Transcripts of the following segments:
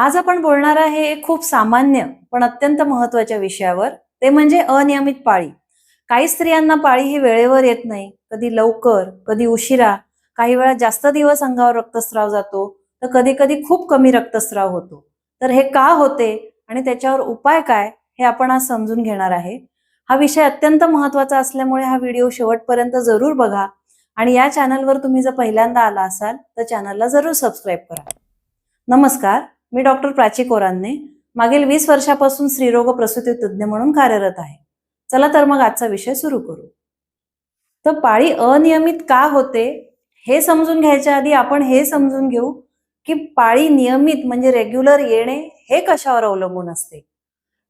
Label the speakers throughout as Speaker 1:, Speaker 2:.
Speaker 1: आज आपण बोलणार आहे एक खूप सामान्य पण अत्यंत महत्त्वाच्या विषयावर. ते म्हणजे अनियमित पाळी. काही स्त्रियांना पाळी ही वेळेवर येत नाही. कधी लवकर कधी उशिरा. काही वेळा जास्त दिवस अंगावर रक्तस्राव जातो तर कधी कधी खूप कमी रक्तस्राव होतो. तर हे का होते आणि त्याच्यावर उपाय काय हे आपण आज समजून घेणार आहे. हा विषय अत्यंत महत्त्वाचा असल्यामुळे हा व्हिडिओ शेवटपर्यंत जरूर बघा. आणि या चॅनलवर तुम्ही जर पहिल्यांदा आला असाल तर चॅनलला जरूर सबस्क्राईब करा. नमस्कार. मी डॉक्टर प्राची कोरांने मागील वीस वर्षापासून स्त्रीरोग प्रसूती तज्ज्ञ म्हणून कार्यरत आहे. चला तर मग आजचा विषय सुरू करू. तर पाळी अनियमित का होते हे समजून घ्यायच्या आधी आपण हे समजून घेऊ की पाळी नियमित म्हणजे रेग्युलर येणे हे कशावर अवलंबून असते?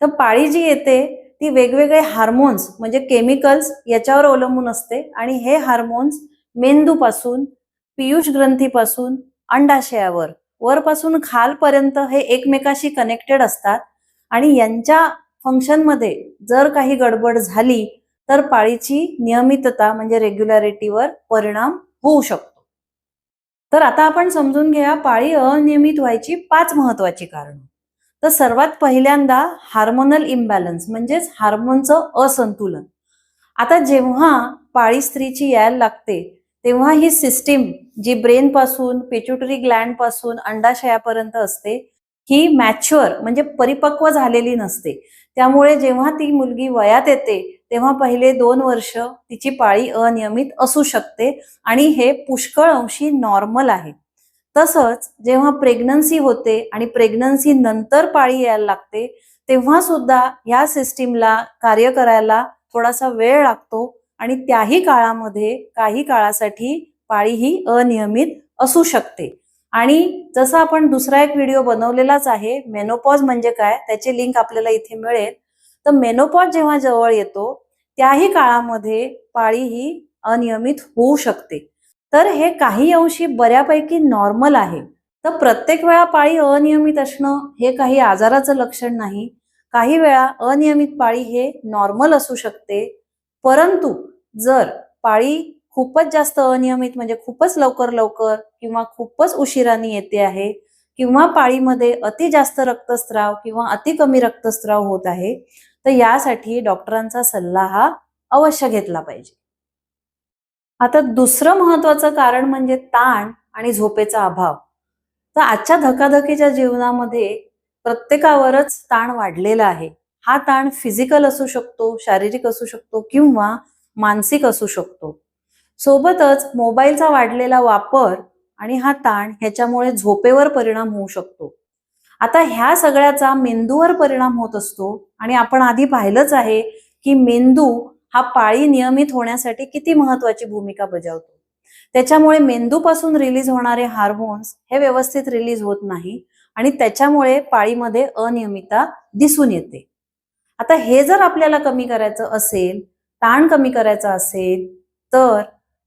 Speaker 1: तर पाळी जी येते ती वेगवेगळे हार्मोन्स म्हणजे केमिकल्स याच्यावर अवलंबून असते आणि हे हार्मोन्स मेंदूपासून पियुष ग्रंथीपासून अंडाशयावर वरपासून खालपर्यंत हे एकमेकाशी कनेक्टेड असतात. आणि यांच्या फंक्शनमध्ये जर काही गडबड झाली तर पाळीची नियमितता म्हणजे रेग्युलॅरिटीवर परिणाम होऊ शकतो. तर आता आपण समजून घ्या पाळी अनियमित व्हायची पाच महत्वाची कारण. तर सर्वात पहिल्यांदा हार्मोनल इम्बॅलन्स म्हणजेच हार्मोनचं असंतुलन. आता जेव्हा पाळी स्त्रीची यायला लागते तेव्हा ही सिस्टीम जी ब्रेन पासून पिच्युटरी ग्लँडपासून अंडाशयापर्यंत असते ही मॅच्युअर म्हणजे परिपक्व झालेली नसते. त्यामुळे जेव्हा ती मुलगी वयात येते तेव्हा पहिले दोन वर्ष तिची पाळी अनियमित असू शकते आणि हे पुष्कळ अंशी नॉर्मल आहे. तसंच जेव्हा प्रेग्नन्सी होते आणि प्रेग्नन्सी नंतर पाळी यायला लागते तेव्हा सुद्धा ह्या सिस्टीमला कार्य करायला थोडासा वेळ लागतो आणि त्याही काळामध्ये काही काळासाठी पाळी ही अनियमित असू शकते. आणि जसं आपण दुसरा एक व्हिडिओ बनवलेलाच आहे मेनोपॉज म्हणजे काय? त्याची लिंक आपल्याला इथे मिळेल. तर मेनोपॉज जेव्हा जवळ येतो त्याही काळामध्ये पाळी ही अनियमित होऊ शकते. तर हे काही अंशी बऱ्यापैकी नॉर्मल आहे. तर प्रत्येक वेळा पाळी अनियमित असणं हे काही आजाराचं लक्षण नाही. काही वेळा अनियमित पाळी हे नॉर्मल असू शकते. परंतु जर पाळी खूपच जास्त अनियमित म्हणजे खूपच लवकर लवकर किंवा खूपच उशिराने येते आहे किंवा पाळीमध्ये अति जास्त रक्तस्राव किंवा अति कमी रक्तस्राव होत आहे तर यासाठी डॉक्टरांचा सल्ला हा अवश्य घेतला पाहिजे. आता दुसरं महत्वाचं कारण म्हणजे ताण आणि झोपेचा अभाव. तर आजच्या धकाधकीच्या जीवनामध्ये प्रत्येकावरच ताण वाढलेला आहे. हा ताण फिजिकल असू शकतो शारीरिक असू शकतो किंवा मानसिक असू शकतो. सोबतच मोबाईलचा वाढलेला वापर आणि हा ताण ह्याच्यामुळे झोपेवर परिणाम होऊ शकतो. आता ह्या सगळ्याचा मेंदूवर परिणाम होत असतो आणि आपण आधी पाहिलंच आहे की मेंदू हा पाळी नियमित होण्यासाठी किती महत्वाची भूमिका बजावतो. त्याच्यामुळे मेंदूपासून रिलीज होणारे हार्मोन्स हे व्यवस्थित रिलीज होत नाही आणि त्याच्यामुळे पाळीमध्ये अनियमितता दिसून येते. आता हे जर आपल्याला कमी करायचं असेल ताण कमी करायचा असेल तर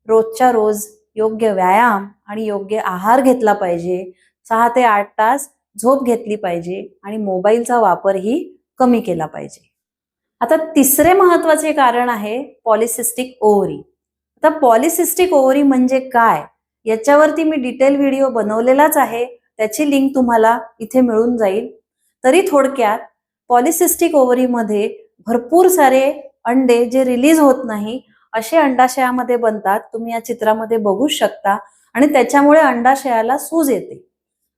Speaker 1: रोजच्या रोज योग्य व्यायाम आणि योग्य आहार घेतला पाहिजे. सहा ते आठ तास झोप घेतली पाहिजे आणि मोबाईलचा वापरही कमी केला पाहिजे. आता तिसरे महत्त्वाचे कारण आहे पॉलिसिस्टिक ओव्हरी. आता पॉलिसिस्टिक ओव्हरी म्हणजे काय? याच्यावरती मी डिटेल व्हिडिओ बनवलेलाच आहे. त्याची लिंक तुम्हाला इथे मिळून जाईल. तरी थोडक्यात पॉलिसिस्टिक ओव्हरीमध्ये भरपूर सारे अंडे जे रिलीज होत नाही असे अंडाशयामध्ये बनतात. तुम्ही या चित्रामध्ये बघू शकता. आणि त्याच्यामुळे अंडाशयाला सूज येते.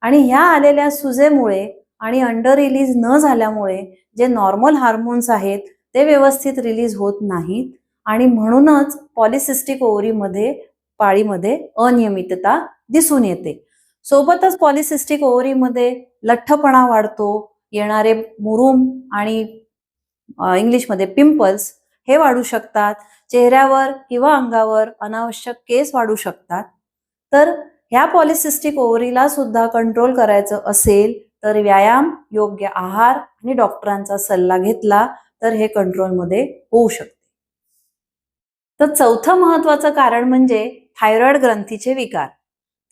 Speaker 1: आणि ह्या आलेल्या सुजेमुळे आणि अंडर रिलीज न झाल्यामुळे जे नॉर्मल हार्मोन्स आहेत ते व्यवस्थित रिलीज होत नाहीत. आणि म्हणूनच पॉलिसिस्टिक ओव्हरीमध्ये पाळीमध्ये अनियमितता दिसून येते. सोबतच पॉलिसिस्टिक ओव्हरीमध्ये लठ्ठपणा वाढतो. येणारे मुरुम आणि इंग्लिशमध्ये पिंपल्स हे वाढू शकतात. चेहऱ्यावर किंवा अंगावर अनावश्यक केस वाढू शकतात. तर ह्या पॉलिसिस्टिक ओव्हरीला सुद्धा कंट्रोल करायचं असेल तर व्यायाम योग्य आहार आणि डॉक्टरांचा सल्ला घेतला तर हे कंट्रोलमध्ये होऊ शकते. तर चौथं महत्वाचं कारण म्हणजे थायरॉइड ग्रंथीचे विकार.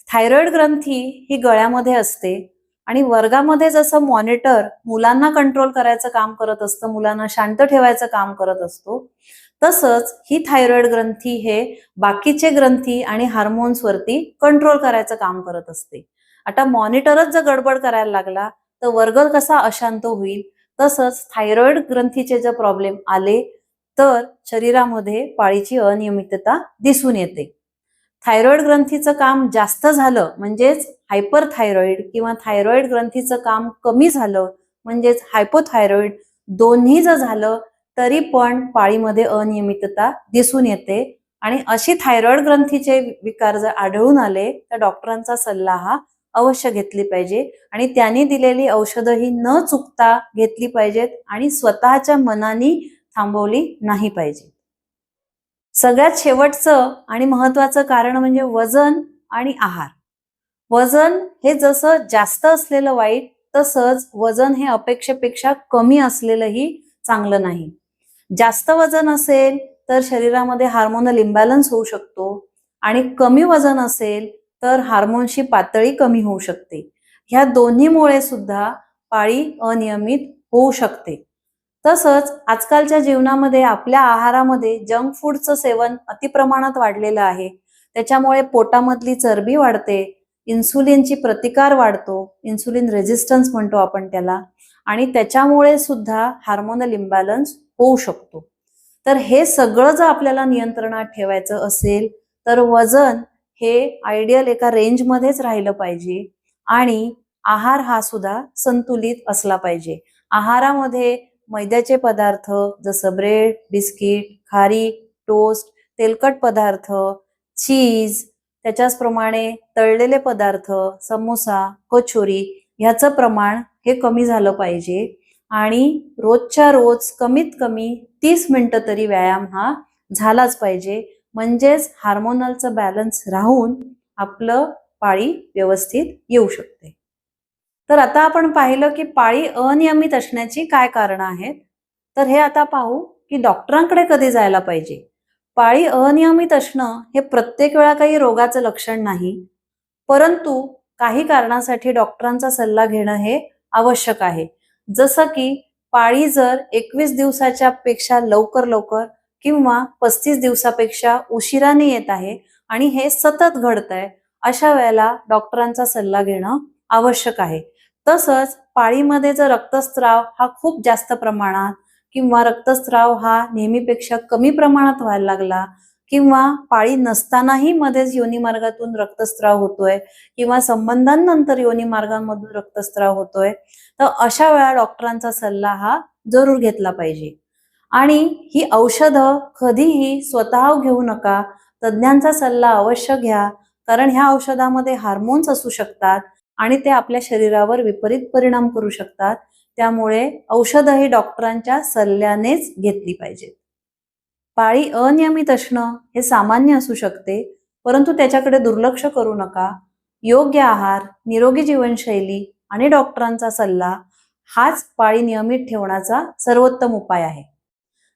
Speaker 1: थायरॉइड ग्रंथी ही गळ्यामध्ये असते आणि वर्गामध्ये जसं मॉनिटर मुलांना कंट्रोल करायचं काम करत असतं मुलांना शांत ठेवायचं काम करत असतो तसंच ही थायरॉइड ग्रंथी हे बाकीचे ग्रंथी आणि हार्मोन्सवरती कंट्रोल करायचं काम करत असते. आता मॉनिटरच जर गडबड करायला लागला तर वर्ग कसा अशांत होईल? तसंच थायरॉइड ग्रंथीचे जर प्रॉब्लेम आले तर शरीरामध्ये पाळीची अनियमितता दिसून येते. थायरॉइड ग्रंथीचं काम जास्त झालं म्हणजेच हायपर थायरॉइड किंवा थायरॉइड ग्रंथीचं काम कमी झालं म्हणजेच हायपोथायरॉइड दोन्ही जर झालं तरी पण पाळीमध्ये अनियमितता दिसून येते. आणि अशी थायरॉइड ग्रंथीचे विकार जर आढळून आले तर डॉक्टरांचा सल्ला हा अवश्य घेतली पाहिजे. आणि त्यांनी दिलेली औषधं ही न चुकता घेतली पाहिजेत आणि स्वतःच्या मनाने थांबवली नाही पाहिजे. सगळ्यात शेवटचं आणि महत्वाचं कारण म्हणजे वजन आणि आहार. वजन हे जसं जास्त असलेलं वाईट तसंच वजन हे अपेक्षेपेक्षा कमी असलेलंही चांगलं नाही. जास्त वजन असेल तर शरीरामध्ये हार्मोनल इम्बॅलन्स होऊ शकतो आणि कमी वजन असेल तर हार्मोनची पातळी कमी होऊ शकते. ह्या दोन्हीमुळे सुद्धा पाळी अनियमित होऊ शकते. तसंच आजकालच्या जीवनामध्ये आपल्या आहारामध्ये जंक फूडचं सेवन अतिप्रमाणात वाढलेलं आहे. त्याच्यामुळे पोटामधली चरबी वाढते इन्सुलिनची प्रतिकार वाढतो इन्सुलिन रेझिस्टन्स म्हणतो आपण त्याला आणि त्याच्यामुळे सुद्धा हार्मोनल इम्बॅलन्स होऊ शकतो. तर हे सगळं जर आपल्याला नियंत्रणात ठेवायचं असेल तर वजन हे आयडियल एका रेंजमध्येच राहिलं पाहिजे आणि आहार हा सुद्धा संतुलित असला पाहिजे. आहारामध्ये मैद्याचे पदार्थ जसं ब्रेड बिस्किट खारी टोस्ट तेलकट पदार्थ चीज त्याच्याचप्रमाणे तळलेले पदार्थ समोसा कचोरी ह्याचं प्रमाण हे कमी झालं पाहिजे. आणि रोजच्या रोज कमीत कमी तीस मिनटं तरी व्यायाम हा झालाच पाहिजे. म्हणजेच हार्मोनलचं बॅलन्स राहून आपलं पाळी व्यवस्थित येऊ शकते. तर आता आपण पाहिलं की पाळी अनियमित असण्याची काय कारणं आहेत? तर हे आता पाहू की डॉक्टरांकडे कधी जायला पाहिजे? पाळी अनियमित असणं हे प्रत्येक वेळा काही रोगाचं लक्षण नाही परंतु काही कारणासाठी डॉक्टरांचा सल्ला घेणं हे आवश्यक आहे. जसं की पाळी जर एकवीस दिवसाच्या पेक्षा लवकर लवकर किंवा पस्तीस दिवसापेक्षा उशिराने येत आहे आणि हे सतत घडत आहे अशा वेळेला डॉक्टरांचा सल्ला घेणं आवश्यक आहे. तसंच पाळीमध्ये जर रक्तस्राव हा खूप जास्त प्रमाणात किंवा रक्तस्राव हा नेहमीपेक्षा कमी प्रमाणात व्हायला लागला किंवा पाळी नसतानाही मध्येच योनी मार्गातून रक्तस्राव होतोय किंवा संबंधांनंतर योनी मार्गांमधून रक्तस्राव होतोय तर अशा वेळा डॉक्टरांचा सल्ला हा जरूर घेतला पाहिजे. आणि ही औषधं कधीही स्वतः घेऊ नका तज्ज्ञांचा सल्ला अवश्य घ्या कारण ह्या औषधामध्ये हार्मोन्स असू शकतात आणि ते आपल्या शरीरावर विपरीत परिणाम करू शकतात. त्यामुळे औषधं ही डॉक्टरांच्या सल्ल्यानेच घेतली पाहिजेत. पाळी अनियमित असणं हे सामान्य असू शकते परंतु त्याच्याकडे दुर्लक्ष करू नका. योग्य आहार निरोगी जीवनशैली आणि डॉक्टरांचा सल्ला हाच पाळी नियमित ठेवण्याचा सर्वोत्तम उपाय आहे.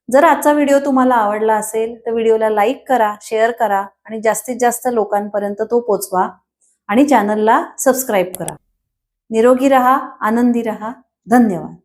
Speaker 1: जर आजचा व्हिडिओ तुम्हाला आवडला असेल तर व्हिडिओला लाईक करा शेअर करा आणि जास्तीत जास्त लोकांपर्यंत तो पोचवा. आणि चॅनलला सबस्क्राईब करा. निरोगी रहा आनंदी रहा. धन्यवाद.